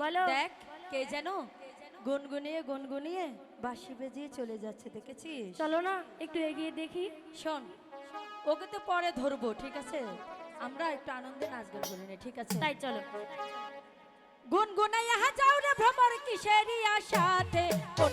বলো। দেখ কে যেন গুনগুনিয়ে গুনগুনিয়ে বাঁশি বেজিয়ে চলে যাচ্ছে দেখেছিস? চলো না একটু এগিয়ে দেখি। শোন ওকে তো পরে ধরবো ঠিক আছে? আমরা একটু আনন্দে নাচ গান করে নি ঠিক আছে? তাই চলো। গুনগুনাইয়া যাও রে ভ্রমর কিসেরই আশাতে কোন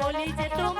বলি যে তোমারে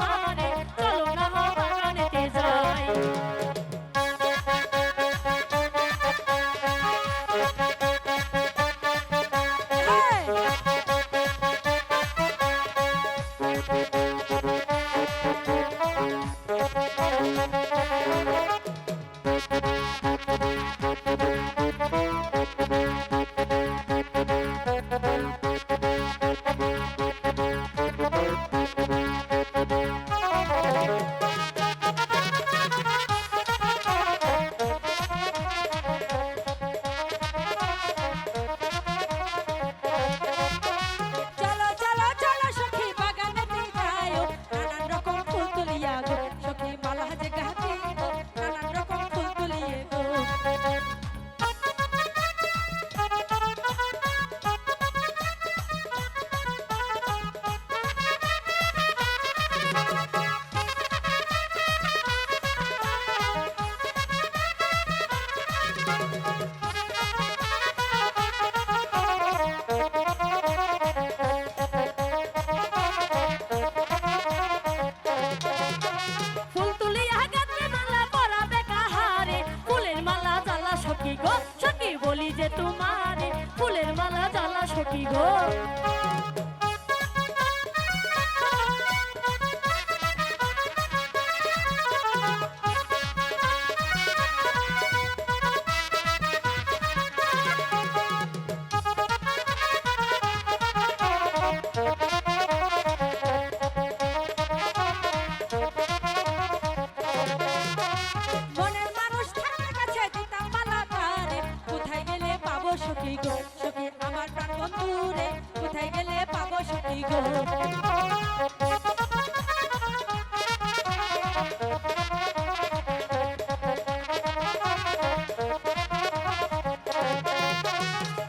সখী গো সখী বলি যে তোমার ফুলের মালা জ্বালা সখী গো।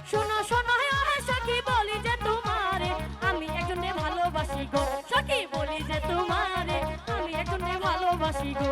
শোনো শোনো সখী, বলি তোমারে, আমি একজনে ভালোবাসি গো। সখী, বলি যে তোমারে, আমি একজনে ভালোবাসি গো।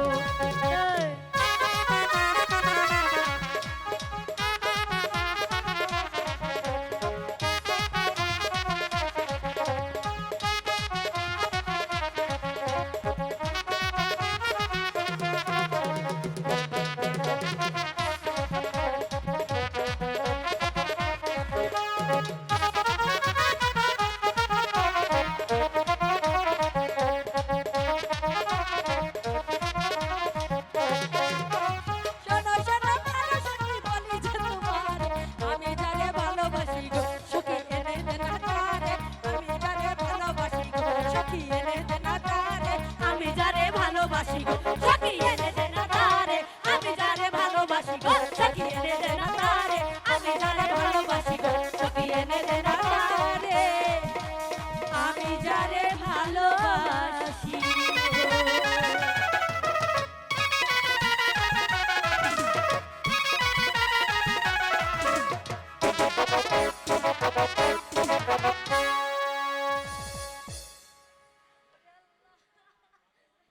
Daddy!